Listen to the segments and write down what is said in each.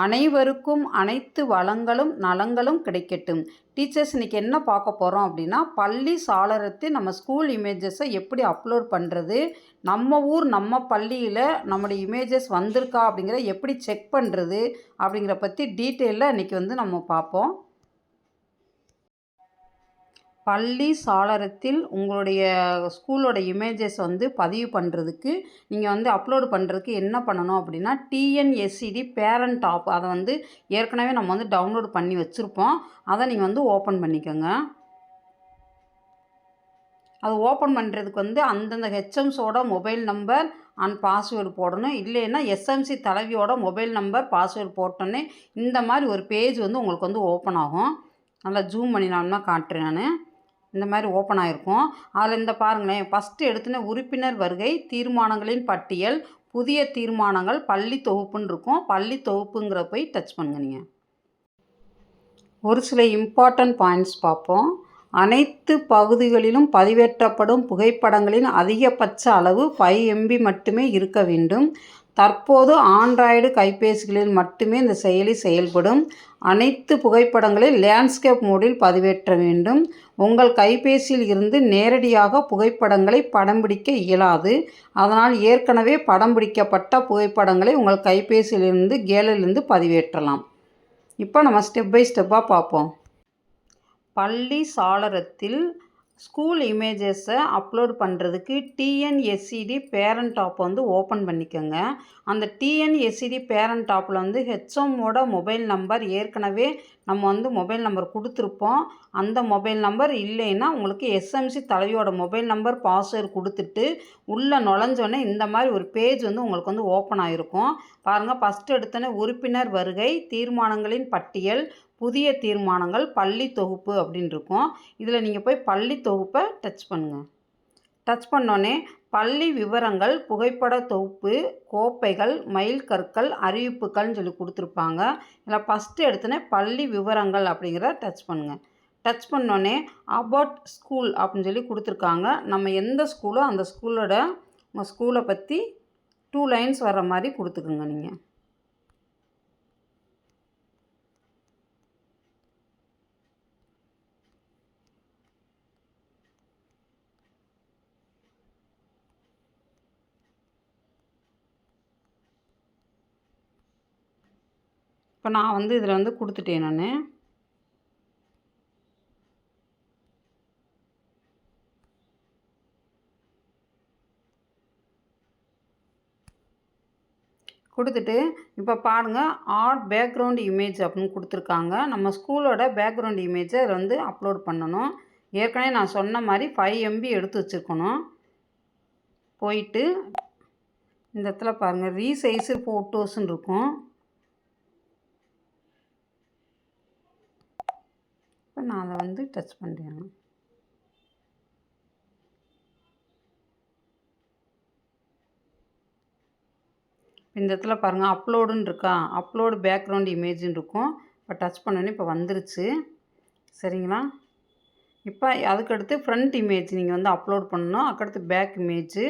அனைவருக்கும் அனைத்து வளங்களும் நலங்களும் கிடைக்கட்டும். டீச்சர்ஸ் இன்றைக்கி என்ன பார்க்க போகிறோம் அப்படின்னா பள்ளி சாளரத்தில் நம்ம ஸ்கூல் இமேஜஸை எப்படி அப்லோட் பண்ணுறது நம்ம ஊர் நம்ம பள்ளியில் நம்முடைய இமேஜஸ் வந்திருக்கா அப்படிங்கிற எப்படி செக் பண்ணுறது அப்படிங்கிற பற்றி டீட்டெயிலில் இன்றைக்கி வந்து நம்ம பார்ப்போம். பள்ளி சாளரத்தில் உங்களுடைய ஸ்கூலோட இமேஜஸ் வந்து பதிவு பண்ணுறதுக்கு நீங்கள் வந்து அப்லோடு பண்ணுறதுக்கு என்ன பண்ணணும் அப்படின்னா டிஎன்எஸ்சிடி பேரண்ட் ஆப் அதை வந்து ஏற்கனவே நம்ம வந்து டவுன்லோட் பண்ணி வச்சுருப்போம். அதை நீங்கள் வந்து ஓப்பன் பண்ணிக்கோங்க. அது ஓப்பன் பண்ணுறதுக்கு வந்து அந்தந்த ஹெச்எம்ஸோட மொபைல் நம்பர் அண்ட் பாஸ்வேர்டு போடணும். இல்லைன்னா எஸ்எம்சி தலைவியோட மொபைல் நம்பர் பாஸ்வேர்டு போட்டோன்னே இந்த மாதிரி ஒரு பேஜ் வந்து உங்களுக்கு வந்து ஓப்பன் ஆகும். நல்லா ஜூம் பண்ணி நான் காட்டுறேன் நான். இந்த மாதிரி ஓப்பன் ஆகிருக்கும் அதில் இந்த பாருங்களேன் ஃபஸ்ட்டு எடுத்துன உறுப்பினர் வருகை தீர்மானங்களின் பட்டியல் புதிய தீர்மானங்கள் பள்ளி தொகுப்புன்னு இருக்கும். பள்ளி தொகுப்புங்கிற போய் டச் பண்ணுங்க நீங்கள் ஒரு சில இம்பார்ட்டன்ட் பாயிண்ட்ஸ் பார்ப்போம். அனைத்து பகுதிகளிலும் பதிவேற்றப்படும் புகைப்படங்களின் அதிகபட்ச அளவு ஃபைவ் எம்பி மட்டுமே இருக்க வேண்டும். தற்போது ஆண்ட்ராய்டு கைபேசிகளில் மட்டுமே இந்த செயலி செயல்படும். அனைத்து புகைப்படங்களை லேண்ட்ஸ்கேப் மோடில் பதிவேற்ற வேண்டும். உங்கள் கைபேசியில் இருந்து நேரடியாக புகைப்படங்களை படம் பிடிக்க இயலாது. அதனால் ஏற்கனவே படம் பிடிக்கப்பட்ட புகைப்படங்களை உங்கள் கைபேசியிலிருந்து கேலரிலிருந்து பதிவேற்றலாம். இப்போ நம்ம ஸ்டெப் பை ஸ்டெப்பாக பார்ப்போம். பள்ளி சாளரத்தில் ஸ்கூல் இமேஜஸை அப்லோட் பண்ணுறதுக்கு டிஎன்எஸ்சிடி பேரண்ட் ஆப் வந்து ஓப்பன் பண்ணிக்கோங்க. அந்த டிஎன்எஸ்சிடி பேரண்ட் ஆப்பில் வந்து ஹெச்எம்மோட மொபைல் நம்பர் ஏற்கனவே நம்ம வந்து மொபைல் நம்பர் கொடுத்துருப்போம். அந்த மொபைல் நம்பர் இல்லைன்னா உங்களுக்கு எஸ்எம்சி தலைவியோட மொபைல் நம்பர் பாஸ்வேர்டு கொடுத்துட்டு உள்ளே நுழைஞ்சோடனே இந்த மாதிரி ஒரு பேஜ் வந்து உங்களுக்கு வந்து ஓப்பன் ஆகிருக்கும் பாருங்கள் ஃபஸ்ட்டு எடுத்தோன்னே உறுப்பினர் வருகை தீர்மானங்களின் பட்டியல் புதிய தீர்மானங்கள் பள்ளி தொகுப்பு அப்படின்னு இருக்கும். இதில் நீங்கள் போய் பள்ளி தொகுப்பை டச் பண்ணுங்கள் டச் பண்ணோன்னே பள்ளி விவரங்கள் புகைப்பட தொகுப்பு கோப்பைகள் மயில் கற்கள் அறிவிப்புகள்னு சொல்லி கொடுத்துருப்பாங்க. இதில் ஃபஸ்ட்டு எடுத்தோன்னே பள்ளி விவரங்கள் அப்படிங்கிறத டச் பண்ணுங்கள் டச் பண்ணோன்னே அபவுட் ஸ்கூல் அப்படின்னு சொல்லி கொடுத்துருக்காங்க. நம்ம எந்த ஸ்கூலோ அந்த ஸ்கூலோட உங்கள் ஸ்கூலை பற்றி டூ லைன்ஸ் வர்ற மாதிரி கொடுத்துக்குங்க நீங்கள் இப்போ நான் வந்து இதில் வந்து கொடுத்துட்டேன் நான். கொடுத்துட்டு இப்போ பாருங்கள் ஆர்ட் பேக்ரவுண்ட் இமேஜ் அப்படின்னு கொடுத்துருக்காங்க. நம்ம ஸ்கூலோட பேக்ரவுண்ட் இமேஜை அதில் வந்து அப்லோட் பண்ணணும். ஏற்கனவே நான் சொன்ன மாதிரி ஃபைவ் எம்பி எடுத்து வச்சுருக்கணும். போயிட்டு இந்த இடத்துல பாருங்கள் ரீசைஸு ஃபோட்டோஸ்ன்னு இருக்கும். இப்போ நான் அதை வந்து டச் பண்ணுறேன் இந்த இடத்துல பாருங்கள் அப்லோடுன்னு இருக்கா? அப்லோடு பேக்ரவுண்ட் இமேஜுன்னு இருக்கும். இப்போ டச் பண்ணோன்னே இப்போ வந்துருச்சு. சரிங்களா? இப்போ அதுக்கடுத்து ஃப்ரண்ட் இமேஜ் நீங்கள் வந்து அப்லோட் பண்ணணும். அதுக்கடுத்து back image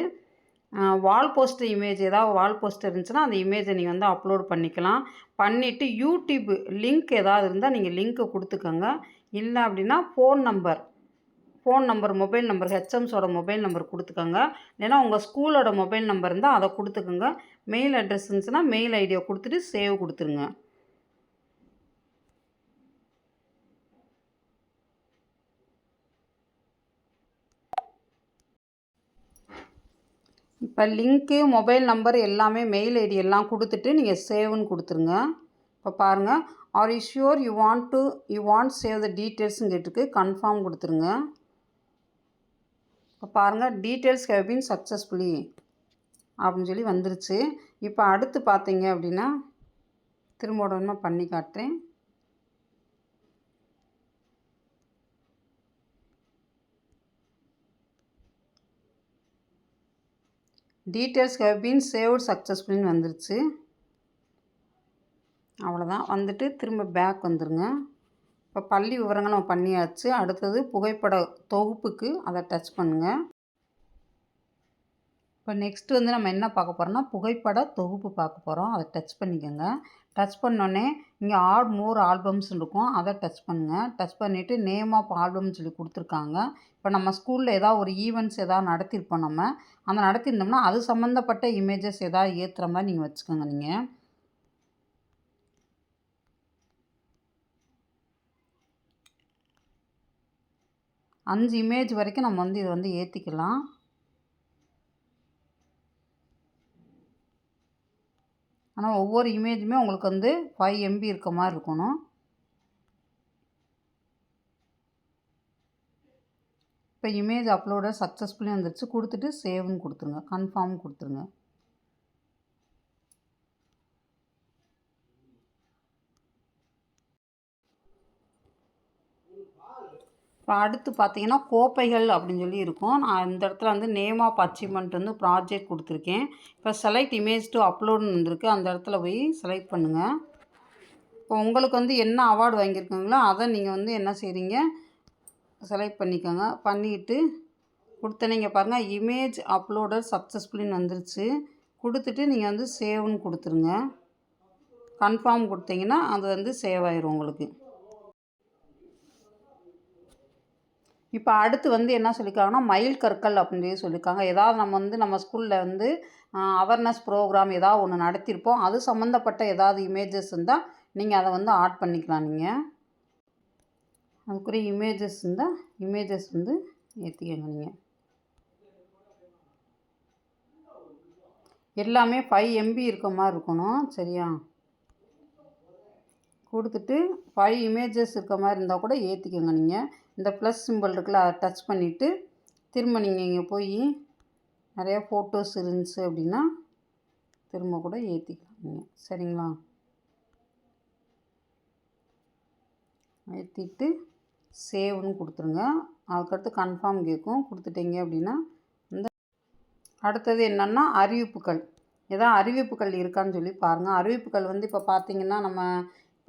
wall poster image ஏதாவது வால் போஸ்டர் இருந்துச்சுன்னா அந்த இமேஜை நீங்கள் வந்து அப்லோட் பண்ணிக்கலாம். பண்ணிவிட்டு யூடியூப் லிங்க் ஏதாவது இருந்தால் நீங்கள் லிங்க்கை கொடுத்துக்கோங்க. இல்லை அப்படின்னா phone number phone number mobile number ஹெச்எம்ஸோட mobile number கொடுத்துக்கோங்க. இல்லைன்னா உங்கள் ஸ்கூலோட மொபைல் நம்பர் இருந்தால் அதை கொடுத்துக்கோங்க. மெயில் அட்ரஸ் இருந்துச்சுன்னா மெயில் ஐடியை கொடுத்துட்டு சேவ் கொடுத்துருங்க. இப்போ லிங்க்கு மொபைல் நம்பர் எல்லாமே மெயில் ஐடி எல்லாம் கொடுத்துட்டு நீங்கள் சேவ்னு கொடுத்துருங்க. இப்போ பாருங்கள் are you sure you want to you want save the டீட்டெயில்ஸ்னு கேட்டுருக்கு கன்ஃபார்ம் கொடுத்துருங்க. இப்போ பாருங்கள் டீட்டெயில்ஸ் ஹேவ் பீன் சக்ஸஸ்ஃபுல்லி அப்படின்னு சொல்லி வந்துருச்சு. இப்போ அடுத்து பார்த்தீங்க அப்படின்னா திரும்ப உடனே பண்ணி காட்டுறேன். டீட்டெயில்ஸ் ஹேவ் பீன் சேவ்டு சக்ஸஸ்ஃபுல்னு வந்துருச்சு. அவ்வளோதான் வந்துட்டு திரும்ப பேக் வந்துருங்க. இப்போ பள்ளி விவரங்கள் நம்ம பண்ணியாச்சு. அடுத்தது புகைப்பட தொகுப்புக்கு அதை டச் பண்ணுங்கள் இப்போ நெக்ஸ்ட் வந்து நம்ம என்ன பார்க்க போகிறோம்னா புகைப்பட தொகுப்பு பார்க்க போகிறோம் அதை டச் பண்ணிக்கோங்க. டச் பண்ணோடனே இங்கே ஆட் மோர் ஆல்பம்ஸ் இருக்கும். அதை டச் பண்ணுங்கள் டச் பண்ணிவிட்டு நேம் ஆஃப் ஆல்பம்னு சொல்லி கொடுத்துருக்காங்க. இப்போ நம்ம ஸ்கூலில் ஏதாவது ஒரு ஈவெண்ட்ஸ் ஏதாவது நடத்தியிருப்போம் நம்ம. அந்த நடத்தியிருந்தோம்னா அது சம்மந்தப்பட்ட இமேஜஸ் ஏதாவது ஏற்றுற மாதிரி நீங்கள் வச்சுக்கோங்க நீங்கள் அஞ்சு இமேஜ் வரைக்கும் நம்ம வந்து இதை வந்து ஏற்றிக்கலாம் ஆனால் ஒவ்வொரு இமேஜுமே உங்களுக்கு வந்து ஃபைவ் எம்பி இருக்க மாதிரி இருக்கணும். இப்போ இமேஜ் அப்லோட சக்ஸஸ்ஃபுல்லி வந்துருச்சு. கொடுத்துட்டு சேவ்னு கொடுத்துருங்க. கன்ஃபார்ம் கொடுத்துருங்க. அடுத்து பார்த்தீங்கன்னா கோப்பைகள் அப்படின்னு சொல்லி இருக்கும். நான் இந்த இடத்துல வந்து நேம் ஆஃப் அச்சீவ்மெண்ட் வந்து ப்ராஜெக்ட் கொடுத்துருக்கேன். இப்போ செலக்ட் இமேஜ் டு அப்லோடுன்னு வந்திருக்கு அந்த இடத்துல போய் செலக்ட் பண்ணுங்கள் இப்போ உங்களுக்கு வந்து என்ன அவார்டு வாங்கியிருக்கீங்களோ அதை நீங்கள் வந்து என்ன செய்கிறீங்க செலக்ட் பண்ணிக்கோங்க. பண்ணிட்டு கொடுத்தனீங்க பாருங்கள் இமேஜ் அப்லோடர் சக்ஸஸ்ஃபுல்லின்னு வந்துருச்சு. கொடுத்துட்டு நீங்கள் வந்து சேவ்னு கொடுத்துருங்க. கன்ஃபார்ம் கொடுத்தீங்கன்னா அது வந்து சேவ் ஆயிரும் உங்களுக்கு. இப்போ அடுத்து வந்து என்ன சொல்லியிருக்காங்கன்னா மயில் கற்கள் அப்படின்னு சொல்லி சொல்லியிருக்காங்க. ஏதாவது நம்ம வந்து நம்ம ஸ்கூலில் வந்து அவேர்னஸ் ப்ரோக்ராம் ஏதாவது ஒன்று நடத்தியிருப்போம். அது சம்மந்தப்பட்ட ஏதாவது இமேஜஸ் இருந்தால் நீங்கள் அதை வந்து ஆட் பண்ணிக்கலாம் நீங்கள் அதுக்குரிய இமேஜஸ் இருந்தால் இமேஜஸ் வந்து ஏற்றிக்கங்க நீங்கள் எல்லாமே ஃபைவ் எம்பி இருக்க மாதிரி இருக்கணும். சரியா? கொடுத்துட்டு ஃபைவ் இமேஜஸ் இருக்க மாதிரி இருந்தால் கூட ஏற்றிக்கோங்க நீங்கள் இந்த ப்ளஸ் சிம்பிள் இருக்குல்ல அதை டச் பண்ணிவிட்டு திரும்ப நீங்கள் இங்கே போய் நிறையா ஃபோட்டோஸ் இருந்துச்சு அப்படின்னா திரும்ப கூட ஏற்றிக்கலாம் நீங்கள் சரிங்களா ஏற்றிட்டு சேவ்னு கொடுத்துருங்க. அதுக்கடுத்து கன்ஃபார்ம் கேட்கும் கொடுத்துட்டீங்க அப்படின்னா இந்த அடுத்தது என்னென்னா அறிவிப்புகள். ஏதாவது அறிவிப்புகள் இருக்கான்னு சொல்லி பாருங்கள் அறிவிப்புகள் வந்து இப்போ பார்த்தீங்கன்னா நம்ம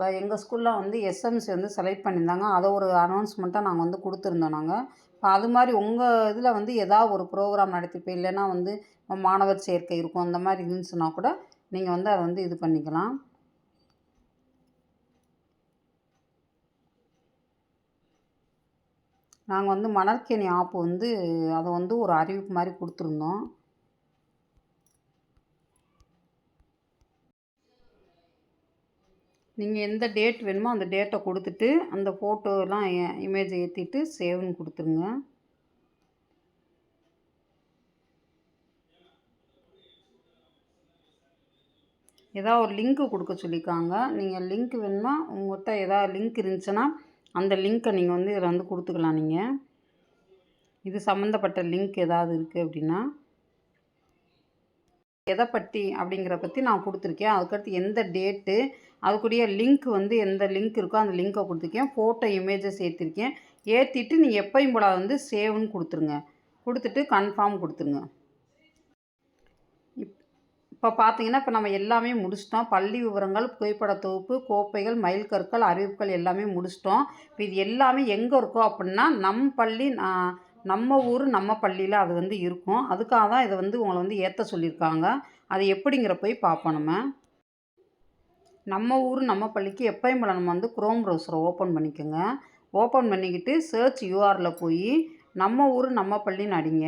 இப்போ எங்கள் ஸ்கூலில் வந்து எஸ்எம்சி வந்து செலக்ட் பண்ணியிருந்தாங்க. அதை ஒரு அனௌன்ஸ்மெண்ட்டாக நாங்கள் வந்து கொடுத்துருந்தோம் நாங்கள் இப்போ அது மாதிரி உங்கள் இதில் வந்து ஏதாவது ஒரு ப்ரோக்ராம் நடத்திப்போ இல்லைன்னா வந்து மாணவர் சேர்க்கை இருக்கும் அந்த மாதிரி இருந்துச்சுன்னா கூட நீங்கள் வந்து அதை வந்து இது பண்ணிக்கலாம். நாங்கள் வந்து மணற்கேணி ஆப்பு வந்து அதை வந்து ஒரு அறிவிப்பு மாதிரி கொடுத்துருந்தோம். நீங்கள் எந்த டேட் வேணுமோ அந்த டேட்டை கொடுத்துட்டு அந்த ஃபோட்டோலாம் இமேஜை ஏற்றிட்டு சேவ்னு கொடுத்துருங்க. ஏதாவது ஒரு லிங்க்கு கொடுக்க சொல்லியிருக்காங்க. நீங்கள் லிங்க் வேணுமா? உங்கள்கிட்ட ஏதாவது லிங்க் இருந்துச்சுன்னா அந்த லிங்க்கை நீங்கள் வந்து இதில் வந்து கொடுத்துக்கலாம் நீங்கள் இது சம்மந்தப்பட்ட லிங்க் ஏதாவது இருக்குது அப்படின்னா. எதை பற்றி அப்படிங்கிற பற்றி நான் கொடுத்துருக்கேன். அதுக்கடுத்து எந்த டேட்டு அதுக்குரிய லிங்க் வந்து எந்த லிங்க் இருக்கோ அந்த லிங்க்கை கொடுத்துருக்கேன். ஃபோட்டோ இமேஜஸ் ஏற்றிருக்கேன் ஏற்றிட்டு நீங்கள் எப்பையும் போல வந்து சேவ்னு கொடுத்துருங்க. கொடுத்துட்டு கன்ஃபார்ம் கொடுத்துருங்க. இப் இப்போ பார்த்தீங்கன்னா இப்போ நம்ம எல்லாமே முடிச்சிட்டோம். பள்ளி விவரங்கள் புகைப்பட தொகுப்பு கோப்பைகள் மயில் கற்கள் அறிவிப்புகள் எல்லாமே முடிச்சிட்டோம். இப்போ இது எல்லாமே எங்கே இருக்கோ அப்படின்னா நம் பள்ளி நம்ம ஊர் நம்ம பள்ளியில் அது வந்து இருக்கும். அதுக்காக தான் இதை வந்து உங்களை வந்து ஏற்ற சொல்லியிருக்காங்க. அது எப்படிங்கிற போய் பார்ப்போம் நம்ம. நம்ம ஊர் நம்ம பள்ளிக்கு எப்பயும் போல் நம்ம வந்து குரோம் ப்ரௌசரை ஓப்பன் பண்ணிக்கோங்க. ஓப்பன் பண்ணிக்கிட்டு சர்ச் யூஆரில் போய் நம்ம ஊர் நம்ம பள்ளின்னு அடிங்க.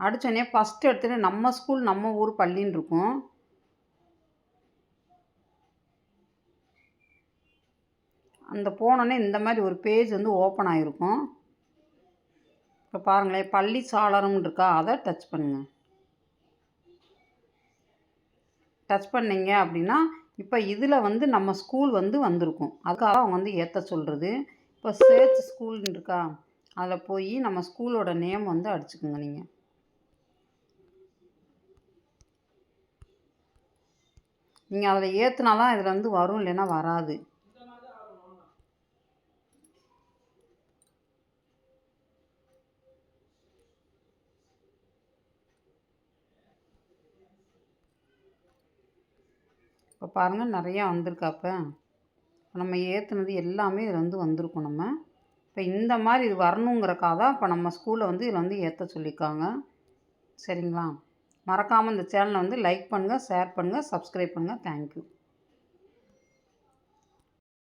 அடித்தோடனே ஃபஸ்ட்டு எடுத்துகிட்டு நம்ம ஸ்கூல் நம்ம ஊர் பள்ளின்னு இருக்கும். அந்த போனோன்னே இந்த மாதிரி ஒரு பேஜ் வந்து ஓப்பன் ஆகிருக்கும் இப்போ பாருங்களேன் பள்ளி சாளரம் இருக்கா அதை டச் பண்ணுங்கள் டச் பண்ணிங்க அப்படின்னா இப்போ இதில் வந்து நம்ம ஸ்கூல் வந்து வந்திருக்கும். அதுக்காக அவங்க வந்து ஏற்ற சொல்கிறது இப்போ சேர்ச் ஸ்கூல்னு இருக்கா அதில் போய் நம்ம ஸ்கூலோட நேம் வந்து அடிச்சுக்கோங்க நீங்கள் நீங்கள் அதில் ஏற்றுனா தான் இதில் வந்து வரும் இல்லைன்னா வராது. இப்போ பாருங்கள் நிறையா வந்திருக்காப்ப நம்ம ஏற்றுனது எல்லாமே இதில் வந்து வந்திருக்கும் நம்ம. இப்போ இந்த மாதிரி இது வரணுங்கிறக்காக தான் இப்போ நம்ம ஸ்கூலில் வந்து இதில் வந்து ஏற்ற சொல்லியிருக்காங்க. சரிங்களா? மறக்காமல் இந்த சேனலை வந்து லைக் பண்ணுங்கள் ஷேர் பண்ணுங்கள் சப்ஸ்கிரைப் பண்ணுங்கள் தேங்க்யூ